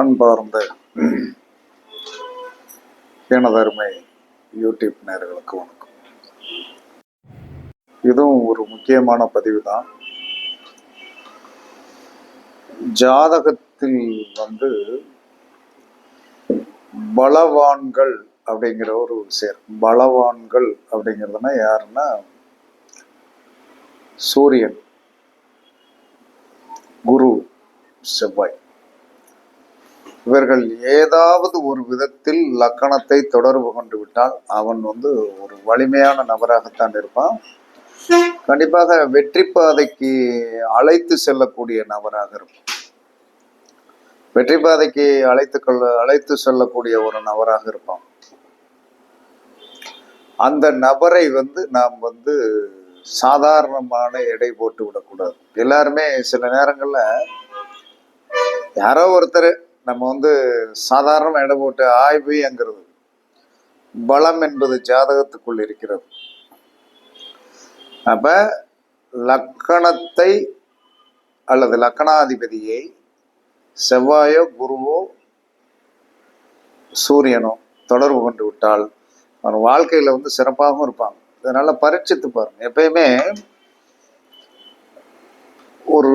அன்பார்ந்த எனதருமை யூடியூப் நேர்களுக்கு வணக்கம். இதுவும் ஒரு முக்கியமான பதிவு தான் ஜாதகத்தில் வந்து பலவான்கள் அப்படிங்கிற ஒரு விஷயம். பலவான்கள் அப்படிங்கிறதுனா யாருன்னா சூரியன் குரு செவ்வாய். இவர்கள் ஏதாவது ஒரு விதத்தில் லக்கணத்தை தொடர்பு கொண்டு விட்டால் அவன் வந்து ஒரு வலிமையான நபராகத்தான் இருப்பான். கண்டிப்பாக வெற்றி பாதைக்கு அழைத்து செல்லக்கூடிய நபராக இருப்பான். வெற்றி பாதைக்கு அழைத்து கொள்ள அழைத்து செல்லக்கூடிய ஒரு நபராக இருப்பான். அந்த நபரை வந்து நாம் வந்து சாதாரணமான எடை போட்டு விடக்கூடாது. எல்லாருமே சில நேரங்களில் யாரோ ஒருத்தர் நம்ம வந்து சாதாரண எடை போட்டு ஆய்வுங்கிறது பலம் என்பது ஜாதகத்துக்குள் இருக்கிறது. அப்ப லக்கணத்தை அல்லது லக்கணாதிபதியை செவ்வாயோ குருவோ சூரியனோ தொடர்பு கொண்டு விட்டால் அவன் வாழ்க்கையில வந்து சிறப்பாகவும் இருப்பாங்க. இதனால பரீட்சித்து பாருங்க. எப்பயுமே ஒரு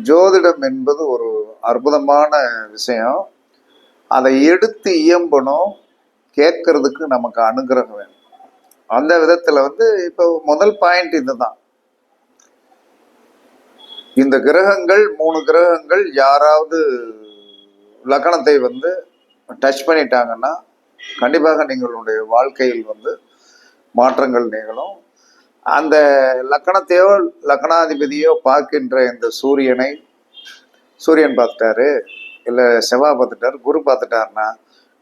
ஜோதிடம் என்பது ஒரு அற்புதமான விஷயம். அதை எடுத்து இயம்பணும் கேட்கறதுக்கு நமக்கு அனுகிரகம் வேணும். அந்த விதத்தில் வந்து இப்போ முதல் பாயிண்ட் இதுதான். இந்த கிரகங்கள் மூணு கிரகங்கள் யாராவது லக்கணத்தை வந்து டச் பண்ணிட்டாங்கன்னா கண்டிப்பாக நீங்களுடைய வாழ்க்கையில் வந்து மாற்றங்கள் நிகழும். அந்த லக்கணத்தையோ லக்கணாதிபதியோ பார்க்கின்ற இந்த சூரியனை சூரியன் பார்த்துட்டாரு இல்லை செவ்வாய் பார்த்துட்டாரு குரு பார்த்துட்டாருன்னா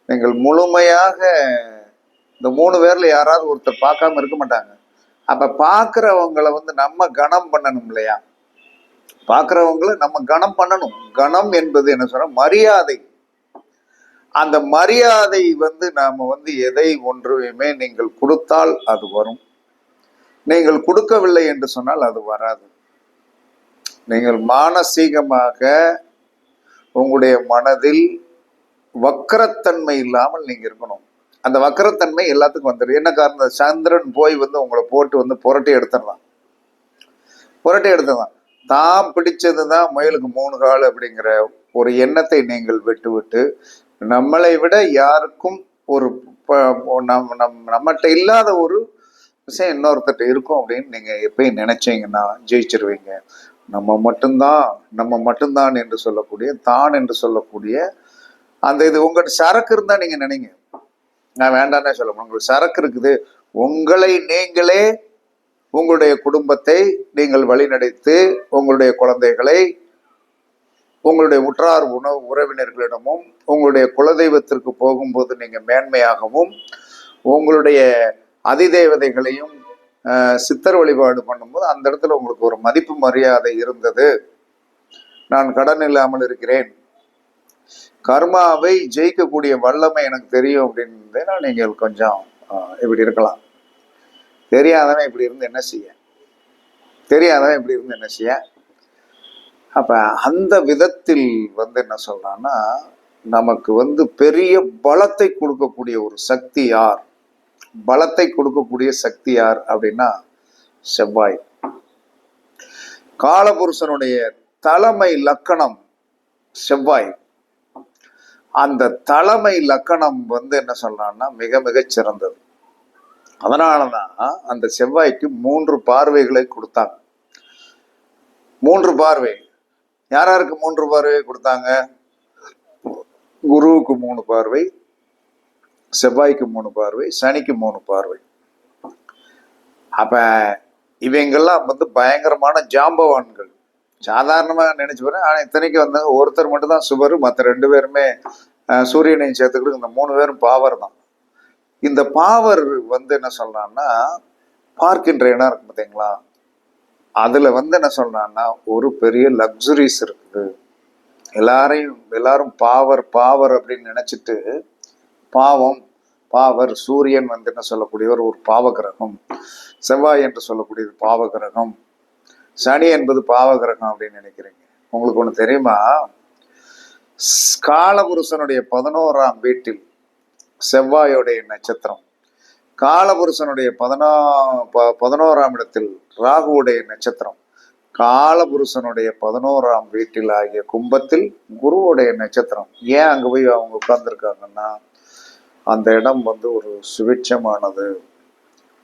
நீங்கள் முழுமையாக இந்த மூணு பேரில் யாராவது ஒருத்தர் பார்க்காம இருக்க மாட்டாங்க. அப்போ பார்க்குறவங்களை வந்து நம்ம கணம் பண்ணணும் இல்லையா? பார்க்குறவங்கள நம்ம கணம் பண்ணணும். கணம் என்பது என்ன சொல்ற? மரியாதை. அந்த மரியாதை வந்து நாம் வந்து எதை ஒன்றுமே நீங்கள் கொடுத்தால் அது வரும். நீங்கள் கொடுக்கவில்லை என்று சொன்னால் அது வராது. நீங்கள் மானசீகமாக உங்களுடைய மனதில் வக்கரத்தன்மை இல்லாமல் நீங்க இருக்கணும். அந்த வக்கரத்தன்மை எல்லாத்துக்கும் வந்துடும் என்ன காரணம்? சந்திரன் போய் வந்து உங்களை போட்டு வந்து புரட்டி எடுத்துடலாம். புரட்டி எடுத்துடலாம். தான் பிடிச்சது தான் முயலுக்கு மூணு கால் அப்படிங்கிற ஒரு எண்ணத்தை நீங்கள் விட்டுவிட்டு நம்மளை விட யாருக்கும் ஒரு ப- நம் நம் நம்மகிட்ட இல்லாத ஒரு விஷயம் இன்னொருத்தட்ட இருக்கும் அப்படின்னு நீங்க எப்பயும் நினைச்சீங்கன்னா ஜெயிச்சிருவீங்க. நம்ம மட்டும்தான் நம்ம மட்டும்தான் என்று சொல்லக்கூடிய தான் என்று சொல்லக்கூடிய அந்த இது உங்கள்கிட்ட சரக்கு இருந்தா நீங்க நினைங்க. நான் வேண்டாம்னே சொல்ல உங்களுக்கு சரக்கு இருக்குது. உங்களை நீங்களே உங்களுடைய குடும்பத்தை நீங்கள் வழிநடத்து உங்களுடைய குழந்தைகளை உங்களுடைய உற்றார் உணவு உறவினர்களிடமும் உங்களுடைய குலதெய்வத்திற்கு போகும்போது நீங்க மேன்மையாகவும் உங்களுடைய அதிதேவதைகளையும் சித்தர் வழிபாடு பண்ணும்போது அந்த இடத்துல உங்களுக்கு ஒரு மதிப்பு மரியாதை இருந்தது. நான் கடன் இல்லாமல் இருக்கிறேன். கர்மாவை ஜெயிக்கக்கூடிய வல்லமை எனக்கு தெரியும் அப்படின்னா நீங்கள் கொஞ்சம் இப்படி இருக்கலாம். தெரியாதவன் இப்படி இருந்து என்ன செய்ய? தெரியாதவன் இப்படி இருந்து என்ன செய்ய? அப்ப அந்த விதத்தில் வந்து என்ன சொல்றான்னா நமக்கு வந்து பெரிய பலத்தை கொடுக்கக்கூடிய ஒரு சக்தி யார்? பலத்தை கொடுக்கக்கூடிய சக்தி யார் அப்படின்னா செவ்வாய். காலபுருஷனுடைய தலைமை லக்கணம் செவ்வாய். அந்த தலைமை லக்கணம் வந்து என்ன சொல்லலாம்னா மிக மிக சிறந்தது. அதனாலதான் அந்த செவ்வாய்க்கு மூன்று பார்வைகளை கொடுத்தாங்க. மூன்று பார்வை. யார் யாருக்கு மூன்று பார்வையை கொடுத்தாங்க? குருவுக்கு மூணு பார்வை செவ்வாய்க்கு மூணு பார்வை சனிக்கு மூணு பார்வை. அப்ப இவங்கெல்லாம் வந்து பயங்கரமான ஜாம்பவான்கள். சாதாரணமாக நினச்சி பாரு ஆனால் இத்தனைக்கு வந்து ஒருத்தர் மட்டும்தான் சுவர் மற்ற ரெண்டு பேருமே சூரியனையும் சேர்த்துக்கிட்டு இந்த மூணு பேரும் பாவர் தான். இந்த பாவர் வந்து என்ன சொல்றான்னா பார்க்கின்ற இடம் இருக்கு பார்த்தீங்களா அதில் வந்து என்ன சொல்றான்னா ஒரு பெரிய லக்ஸுரிஸ் இருக்குது எல்லாரையும் எல்லாரும் பாவர் பாவர் அப்படின்னு நினைச்சிட்டு பாவம் பாவர் சூரியன் வந்து என்ன சொல்லக்கூடியவர்? ஒரு பாவ கிரகம் செவ்வாய் என்று சொல்லக்கூடியது பாவ கிரகம் சனி என்பது பாவ கிரகம் அப்படின்னு நினைக்கிறீங்க. உங்களுக்கு ஒண்ணு தெரியுமா? காலபுருஷனுடைய பதினோராம் வீட்டில் செவ்வாயோடைய நட்சத்திரம். காலபுருஷனுடைய பதினா ப- பதினோராம் இடத்தில் ராகுவுடைய நட்சத்திரம். காலபுருஷனுடைய பதினோராம் வீட்டில் ஆகிய கும்பத்தில் குருவுடைய நட்சத்திரம். ஏன் அங்க போய் அவங்க உட்கார்ந்துருக்காங்கன்னா அந்த இடம் வந்து ஒரு சுபிட்சமானது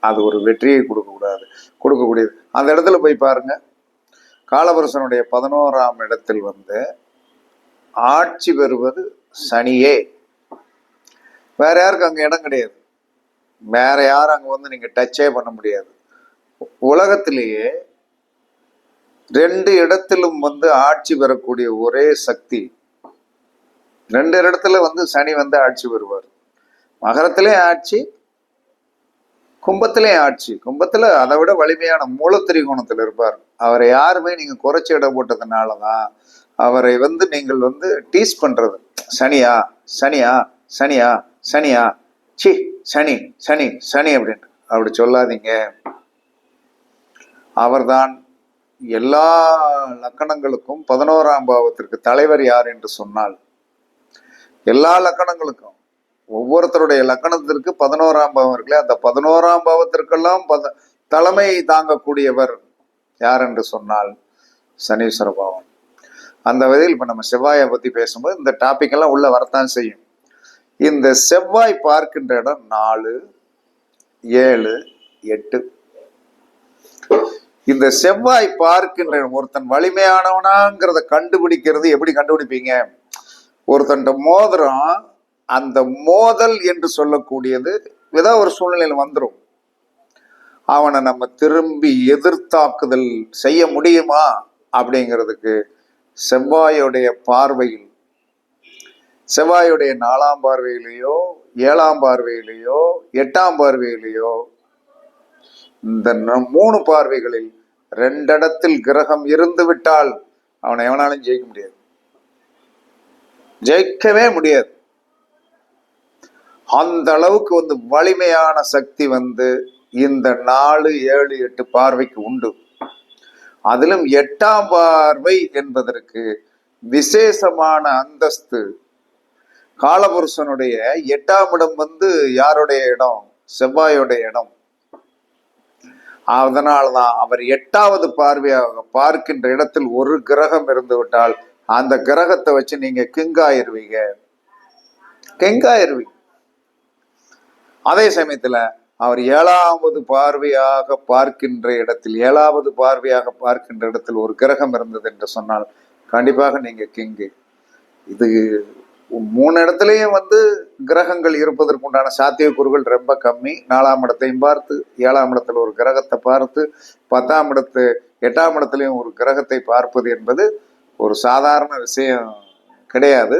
அது ஒரு வெற்றியை கொடுக்கக்கூடாது. கொடுக்கக்கூடியது. அந்த இடத்துல போய் பாருங்க. காலவரசனுடைய பதினோராம் இடத்தில் வந்து ஆட்சி பெறுவது சனியே. வேற யாருக்கும் அங்கே இடம் கிடையாது. வேற யாரும் அங்கே வந்து நீங்கள் டச்சே பண்ண முடியாது. உலகத்திலேயே ரெண்டு இடத்திலும் வந்து ஆட்சி பெறக்கூடிய ஒரே சக்தி. ரெண்டு இடத்துல வந்து சனி வந்து ஆட்சி பெறுவார். மகரத்திலே ஆட்சி கும்பத்திலே ஆட்சி. கும்பத்துல அதை விட வலிமையான மூலத்திரிகோணத்தில் இருப்பார். அவரை யாருமே நீங்க குறைச்சி இடம் போட்டதுனாலதான் அவரை வந்து நீங்கள் வந்து டீஸ் பண்றது. சனியா சனியா சனியா சனியா சி சனி சனி சனி அப்படின்னு அப்படி சொல்லாதீங்க. அவர்தான் எல்லா லக்கணங்களுக்கும் பதினோராம் பாவத்திற்கு தலைவர் யார் என்று சொன்னால் எல்லா லக்கணங்களுக்கும் ஒவ்வொருத்தருடைய லக்கணத்திற்கு பதினோராம் பாவம் இருக்குல்ல? அந்த பதினோராம் பாவத்திற்கெல்லாம் பத தலைமை தாங்கக்கூடியவர் யார் என்று சொன்னால் சனீஸ்வர பாவம். அந்த வகையில் இப்போ நம்ம செவ்வாயை பற்றி பேசும்போது இந்த டாபிக் எல்லாம் உள்ள வரத்தான் செய்யும். இந்த செவ்வாய் பார்க்கின்ற இடம் நாலு ஏழு எட்டு. இந்த செவ்வாய் பார்க்கின்ற ஒருத்தன் வலிமையானவனாங்கிறத கண்டுபிடிக்கிறது எப்படி கண்டுபிடிப்பீங்க? ஒருத்தன் மோதிரம் அந்த மோதல் என்று சொல்லக்கூடியது ஏதாவது ஒரு சூழ்நிலையில் வந்துடும் அவனை நம்ம திரும்பி எதிர்த்தாக்குதல் செய்ய முடியுமா? அப்படிங்கிறதுக்கு செவ்வாயுடைய பார்வையில் செவ்வாயுடைய நாலாம் பார்வையிலேயோ ஏழாம் பார்வையிலேயோ எட்டாம் பார்வையிலேயோ இந்த மூணு பார்வைகளில் ரெண்டிடத்தில் கிரகம் இருந்து விட்டால் அவனை எவனாலும் ஜெயிக்க முடியாது. ஜெயிக்கவே முடியாது. அந்த அளவுக்கு வந்து வலிமையான சக்தி வந்து இந்த நாலு ஏழு எட்டு பார்வைக்கு உண்டு. அதிலும் எட்டாம் பார்வை என்பதற்கு விசேஷமான அந்தஸ்து. காலபுருஷனுடைய எட்டாம் இடம் வந்து யாருடைய இடம்? செவ்வாயுடைய இடம். அதனால்தான் அவர் எட்டாவது பார்வையாக பார்க்கின்ற இடத்தில் ஒரு கிரகம் இருந்து விட்டால் அந்த கிரகத்தை வச்சு நீங்க கிங்காயிருவீங்க. கிங்காயிருவீங்க. அதே சமயத்துல அவர் ஏழாவது பார்வையாக பார்க்கின்ற இடத்தில் ஏழாவது பார்வையாக பார்க்கின்ற இடத்தில் ஒரு கிரகம் இருந்தது என்று சொன்னால் கண்டிப்பாக நீங்க கிங்கு. இது மூணு இடத்துலயும் வந்து கிரகங்கள் இருப்பதற்கு உண்டான சாத்தியக்கூறுகள் ரொம்ப கம்மி. நாலாம் இடத்தையும் பார்த்து ஏழாம் இடத்துல ஒரு கிரகத்தை பார்த்து பத்தாம் இடத்து எட்டாம் இடத்துலையும் ஒரு கிரகத்தை பார்ப்பது என்பது ஒரு சாதாரண விஷயம் கிடையாது.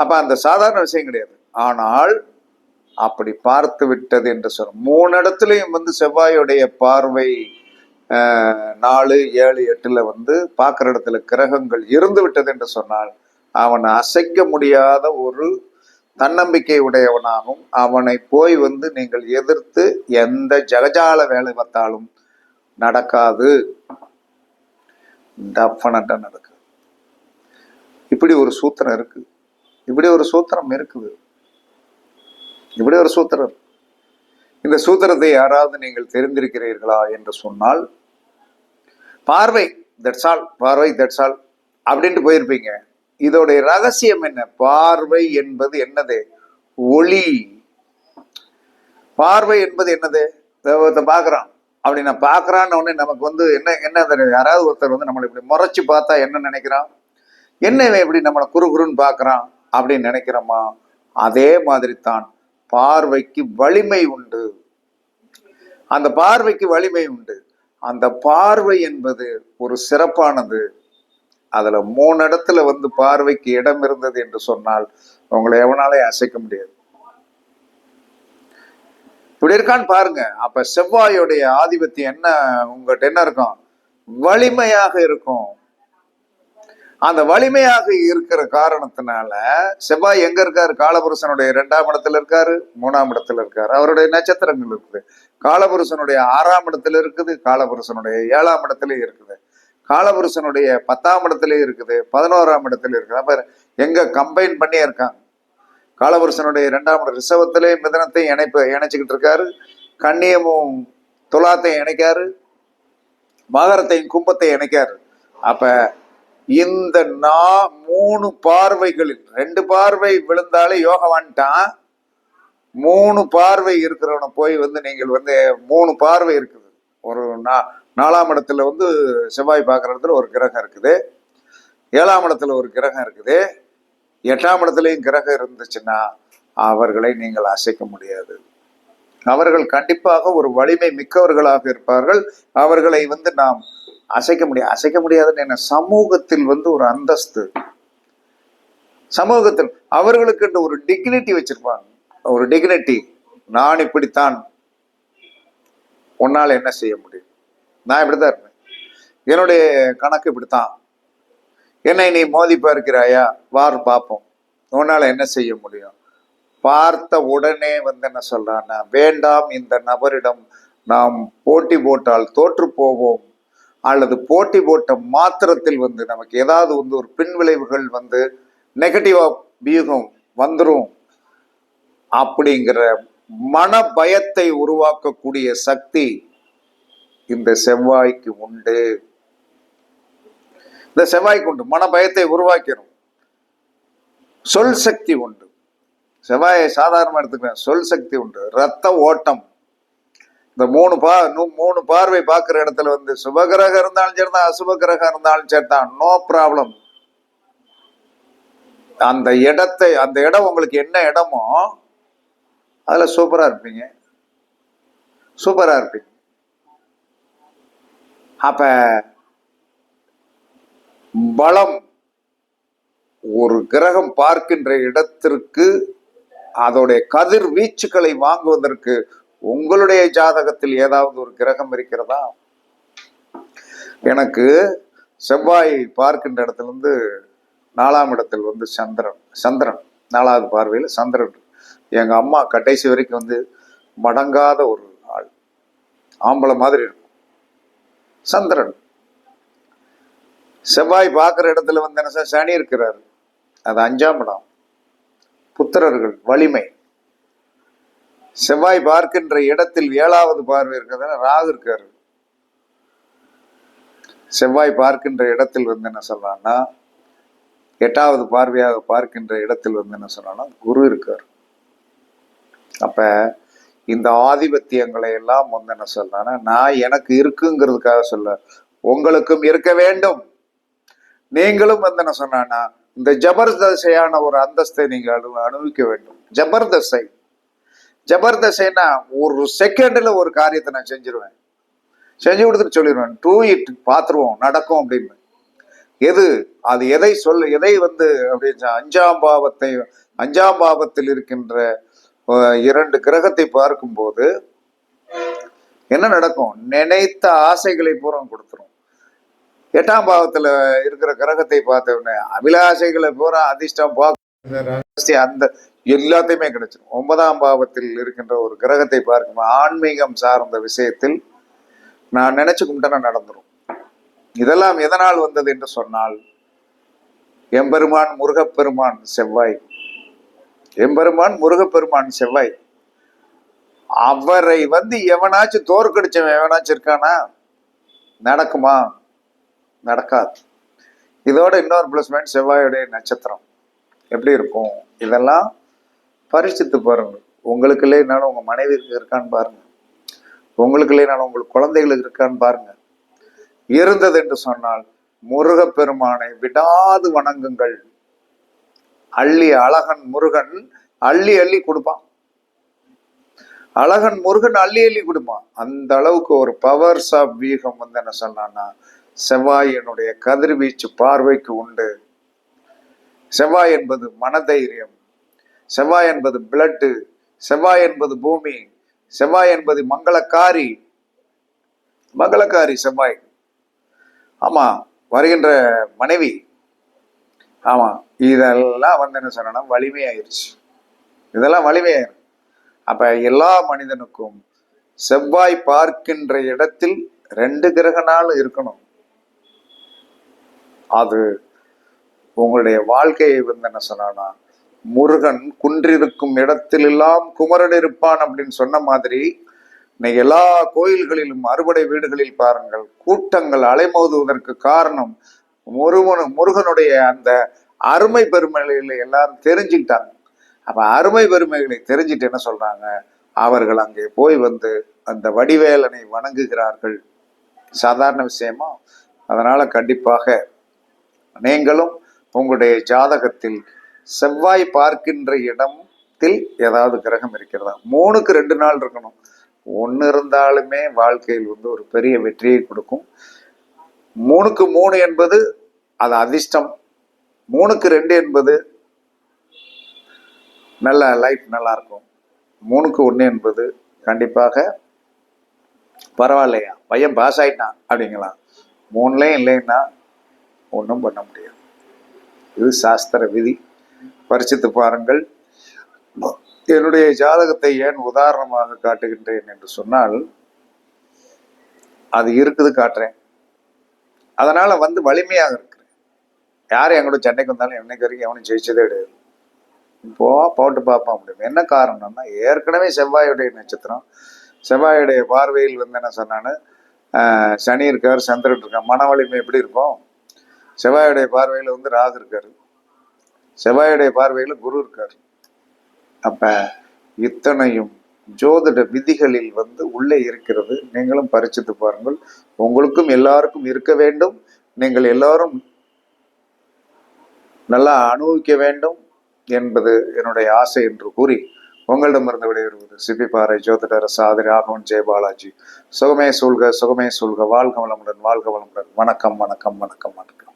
அப்ப அந்த சாதாரண விஷயம் கிடையாது. ஆனால் அப்படி பார்த்து விட்டது என்று சொல்றோம் மூணு இடத்துலையும் வந்து செவ்வாயுடைய பார்வை நாலு ஏழு எட்டுல வந்து பார்க்குற இடத்துல கிரகங்கள் இருந்து விட்டது என்று சொன்னால் அவன் அசைக்க முடியாத ஒரு தன்னம்பிக்கை உடையவனாகவும் அவனை போய் வந்து நீங்கள் எதிர்த்து எந்த ஜகஜால வேலை பார்த்தாலும் நடக்காது. டெஃபனட்டா நடக்குது. இப்படி ஒரு சூத்திரம் இருக்குது இப்படி ஒரு சூத்திரம் இருக்குது. இப்படி ஒரு சூத்திரம் இந்த சூத்திரத்தை யாராவது நீங்கள் தெரிந்திருக்கிறீர்களா என்று சொன்னால் பார்வை தட்ஸ் ஆல் பார்வை தட்ஸ் ஆல் அப்படின்ட்டு போயிருப்பீங்க. இதோடைய ரகசியம் என்ன? பார்வை என்பது என்னது? ஒளி. பார்வை என்பது என்னது? இதோ அப்படி நான் பார்க்கறான்னு ஒன்று நமக்கு வந்து என்ன என்ன தெரியும்? யாராவது ஒருத்தர் வந்து நம்மளை இப்படி முறைச்சு பார்த்தா என்ன நினைக்கிறான்? என்ன இவன் இப்படி நம்மளை குறு குறுன்னு பார்க்குறான் அப்படின்னு நினைக்கிறோமா? அதே மாதிரி தான் பார்வைக்கு வலிமை உண்டு. அந்த பார்வைக்கு வலிமை உண்டு. அந்த பார்வை என்பது ஒரு சிறப்பானது. அதுல மூணு இடத்துல வந்து பார்வைக்கு இடம் இருந்தது என்று சொன்னால் உங்களை எவனாலே அசைக்க முடியாது. இப்படி இருக்கான்னு பாருங்க. அப்ப செவ்வாயுடைய ஆதிபத்தியம் என்ன? உங்ககிட்ட என்ன இருக்கும்? வலிமையாக இருக்கும். அந்த வலிமையாக இருக்கிற காரணத்தினால செவ்வாய் எங்க இருக்காரு? காலபுருஷனுடைய இரண்டாம் இடத்துல இருக்காரு மூணாம் இடத்துல இருக்காரு. அவருடைய நட்சத்திரங்கள் இருக்குது. காலபுருஷனுடைய ஆறாம் இடத்துல இருக்குது காலபுருஷனுடைய ஏழாம் இடத்துல இருக்குது. காலபுருஷனுடைய பத்தாம் இடத்துல இருக்குது பதினோராம் இடத்துல இருக்குது. அப்ப எங்க கம்பைன் பண்ணியே இருக்காங்க. காலபுருஷனுடைய இரண்டாம் இடம் ரிஷபத்திலே மிதனத்தையும் இணைப்பு இணைச்சிக்கிட்டு இருக்காரு. கண்ணியமும் துலாத்தையும் இணைக்காரு. மகரத்தையும் கும்பத்தையும் இணைக்காரு. அப்போ இந்த நா மூணு பார்வைகளில் ரெண்டு பார்வை விழுந்தாலே யோகவான்ட்டான் மூணு பார்வை இருக்கிறவனை போய் வந்து நீங்கள் வந்து மூணு பார்வை இருக்குது. ஒரு நா நாலாம் இடத்துல வந்து செவ்வாய் பார்க்குற இடத்துல ஒரு கிரகம் இருக்குது. ஏழாம் இடத்துல ஒரு கிரகம் இருக்குது. எட்டாம் இடத்துலையும் கிரகம் இருந்துச்சுன்னா அவர்களை நீங்கள் அசைக்க முடியாது. அவர்கள் கண்டிப்பாக ஒரு வலிமை மிக்கவர்களாக இருப்பார்கள். அவர்களை வந்து நாம் அசைக்க முடியாது அசைக்க முடியாதுன்னு என்ன? சமூகத்தில் வந்து ஒரு அந்தஸ்து. சமூகத்தில் அவர்களுக்கு ஒரு டிக்னிட்டி வச்சிருப்பாங்க. ஒரு டிக்னிட்டி நான் இப்படித்தான். உன்னால் என்ன செய்ய முடியும்? நான் இப்படிதான் இருப்பேன். என்னுடைய கணக்கு இப்படித்தான். என்னை நீ மோதி பார்க்கிறாயா? வார் பார்ப்போம். உன்னால் என்ன செய்ய முடியும்? பார்த்த உடனே வந்து என்ன சொல்றான்னா வேண்டாம் இந்த நபரிடம் நாம் போட்டி போட்டால் தோற்று போவோம். அல்லது போட்டி போட்ட மாத்திரத்தில் வந்து நமக்கு ஏதாவது வந்து ஒரு பின்விளைவுகள் வந்து நெகட்டிவா வியூகம் வந்துடும் அப்படிங்கிற மன பயத்தை உருவாக்கக்கூடிய சக்தி இந்த செவ்வாய்க்கு உண்டு. இந்த செவ்வாய்க்கு உண்டு. மன பயத்தை உருவாக்கிறோம். சொல் சக்தி உண்டு. செவ்வாயை சாதாரணமாக எடுத்துக்கிறேன். சொல் சக்தி உண்டு. ரத்த ஓட்டம். இந்த மூணு பா மூணு பார்வை பார்க்குற இடத்துல வந்து சுபகிரகம் இருந்தாலும் சரிதான் அசுபகிரகம் இருந்தாலும் சரிதான். நோ ப்ராப்ளம் அந்த இடத்தை அந்த இடம் உங்களுக்கு என்ன இடமோ அதில் சூப்பராக இருப்பீங்க. சூப்பராக இருப்பீங்க. அப்ப பலம் ஒரு கிரகம் பார்க்கின்ற இடத்திற்கு அதோடைய கதிர் வீச்சுக்களை வாங்குவதற்கு உங்களுடைய ஜாதகத்தில் ஏதாவது ஒரு கிரகம் இருக்கிறதா? எனக்கு செவ்வாய் பார்க்கின்ற இடத்துல இருந்து நாலாம் இடத்தில் வந்து சந்திரன் சந்திரன் நாலாவது பார்வையில் சந்திரன். எங்க அம்மா கடைசி வரைக்கும் வந்து மடங்காத ஒரு ஆள். ஆம்பளை மாதிரி இருக்கும். சந்திரன். செவ்வாய் பார்க்குற இடத்துல வந்து என்ன சார்? சனி இருக்கிறாரு. அது அஞ்சாம் இடம். புத்திரர்கள் வலிமை. செவ்வாய் பார்க்கின்ற இடத்தில் ஏழாவது பார்வை இருக்கிறதுனால ராகு இருக்காரு. செவ்வாய் பார்க்கின்ற இடத்தில் வந்து என்ன சொல்றான்னா எட்டாவது பார்வையாக பார்க்கின்ற இடத்தில் வந்து என்ன சொல்றான்னா குரு இருக்கார். அப்ப இந்த ஆதிபத்தியங்களை எல்லாம் வந்து என்ன சொல்றான்னா நான் எனக்கு இருக்குங்கிறதுக்காக சொல்ல உங்களுக்கும் இருக்க வேண்டும். நீங்களும் வந்து என்ன சொன்னான்னா இந்த ஜபர்தசையான ஒரு அந்தஸ்தை நீங்கள் அனு அனுபவிக்க வேண்டும். ஜபர்தசை. ஜபர்தசைன்னா ஒரு செகண்டில் ஒரு காரியத்தை நான் செஞ்சிருவேன். செஞ்சு கொடுத்துட்டு சொல்லிடுவேன். டூ இட் பார்த்துருவோம் நடக்கும் அப்படின்னு. எது? அது எதை சொல்ல எதை வந்து அப்படின்னு அஞ்சாம் பாவத்தை அஞ்சாம் பாவத்தில் இருக்கின்ற இரண்டு கிரகத்தை பார்க்கும்போது என்ன நடக்கும்? நினைத்த ஆசைகளை பூரா கொடுத்துரும். எட்டாம் பாவத்துல இருக்கிற கிரகத்தை பார்த்த அபிலாஷைகளை பூரா அதிர்ஷ்டம் பார்க்க அந்த எல்லாத்தையுமே கிடைச்சிடும் ஒன்பதாம் பாவத்தில் இருக்கின்ற ஒரு கிரகத்தை பார்க்கும் ஆன்மீகம் சார்ந்த விஷயத்தில் நான் நினைச்சு கும்பிட்டா நடந்துடும் இதெல்லாம் எதனால் வந்தது என்று சொன்னால் எம்பெருமான் முருகப்பெருமான் செவ்வாய். எம்பெருமான் முருகப்பெருமான் செவ்வாய். அவரை வந்து எவனாச்சும் தோற்கடிச்சவன் எவனாச்சும் இருக்கானா? நடக்குமா? நடக்காது. இதோட இன்னொரு பிளஸ் பாயிண்ட் செவ்வாயுடைய நட்சத்திரம் எப்படி இருக்கும்? இதெல்லாம் பரிசித்து பாருங்க. உங்களுக்கு இல்லைனாலும் உங்க மனைவிக்கு இருக்கான்னு பாருங்க. உங்களுக்கு இல்லைனாலும் உங்களுக்கு குழந்தைகளுக்கு இருக்கான்னு பாருங்க. இருந்தது என்று சொன்னால் முருகப்பெருமானை விடாது வணங்குங்கள். அள்ளி அழகன் முருகன் அள்ளி அள்ளி கொடுப்பான். அழகன் முருகன் அள்ளி அள்ளி கொடுப்பான். அந்த அளவுக்கு ஒரு பவர்ஸ் ஆஃப் வீகம் வந்து என்ன சொன்னான்னா செவ்வாயினுடைய கதிர்வீச்சு பார்வைக்கு உண்டு. செவ்வாய் என்பது மனதைரியம். செவ்வாய் என்பது பிளட்டு செவ்வாய் என்பது பூமி. செவ்வாய் என்பது மங்களக்காரி. மங்களக்காரி செவ்வாய். ஆமா வருகின்ற மனைவி. ஆமா இதெல்லாம் வந்து என்ன சொன்னா வலிமையாயிருச்சு. இதெல்லாம் வலிமையாயிரும் அப்ப எல்லா மனிதனுக்கும் செவ்வாய் பார்க்கின்ற இடத்தில் ரெண்டு கிரக நாள் இருக்கணும். அது உங்களுடைய வாழ்க்கையை வந்து என்ன சொன்னான்னா முருகன் குன்றிருக்கும் இடத்திலெல்லாம் குமரன் இருப்பான் அப்படின்னு சொன்ன மாதிரி இன்னைக்கு எல்லா கோயில்களிலும் அறுபடை வீடுகளில் பாருங்கள் கூட்டங்கள் அலைமோதுவதற்கு காரணம் முருகன் முருகனுடைய அந்த அருமை பெருமைகளை எல்லாரும் தெரிஞ்சுக்கிட்டாங்க. அப்ப அருமை பெருமைகளை தெரிஞ்சுட்டு என்ன சொல்றாங்க அவர்கள் அங்கே போய் வந்து அந்த வடிவேலனை வணங்குகிறார்கள். சாதாரண விஷயமா? அதனால கண்டிப்பாக நீங்களும் உங்களுடைய ஜாதகத்தில் செவ்வாய் பார்க்கின்ற இடத்தில் ஏதாவது கிரகம் இருக்கிறதா? மூணுக்கு ரெண்டு நாள் இருக்கணும். ஒன்று இருந்தாலுமே வாழ்க்கையில் வந்து ஒரு பெரிய வெற்றியை கொடுக்கும். மூணுக்கு மூணு என்பது அது அதிர்ஷ்டம். மூணுக்கு ரெண்டு என்பது நல்ல லைஃப் நல்லா இருக்கும். மூணுக்கு ஒன்று என்பது கண்டிப்பாக பரவாயில்லையா? பையன் பாஸ் ஆயிட்டான் அப்படிங்களா? மூணுலேயும் இல்லைன்னா ஒன்றும் பண்ண முடியாது. இது சாஸ்திர விதி. பரிசித்து பாருங்கள். என்னுடைய ஜாதகத்தை ஏன் உதாரணமாக காட்டுகின்றேன் என்று சொன்னால் அது இருக்குது காட்டுறேன். அதனால வந்து வலிமையாக இருக்கிறேன். யார் என் கூட சண்டைக்கு வந்தாலும் என்னைக்கு வரைக்கும் எவனும் ஜெயிச்சதே கிடையாது. இப்போ போட்டு பார்ப்போம் அப்படின்னு. என்ன காரணம்னா ஏற்கனவே செவ்வாயுடைய நட்சத்திரம் செவ்வாயுடைய பார்வையில் வந்து என்ன சொன்னான்னு சனி இருக்கார் சந்திரன் இருக்கார் மன வலிமை எப்படி இருக்கும்? செவ்வாயுடைய பார்வையில் வந்து ராகு இருக்காரு. செவ்வாயுடைய பார்வையில் குரு இருக்கார். அப்ப இத்தனையும் ஜோதிட விதிகளில் வந்து உள்ளே இருக்கிறது. நீங்களும் பரிச்சித்து பாருங்கள். உங்களுக்கும் எல்லாருக்கும் இருக்க வேண்டும். நீங்கள் எல்லாரும் நல்லா அனுபவிக்க வேண்டும் என்பது என்னுடைய ஆசை என்று கூறி உங்களிடமிருந்து விடைபெறுவது பாறை ஜோதிடர் சாதி ராகவன் ஜெயபாலாஜி சுகமே சூழ்க சுகமே சூழ்க. வாழ்க வளமுடன் வாழ்க வளமுடன். வணக்கம் வணக்கம் வணக்கம் வணக்கம்.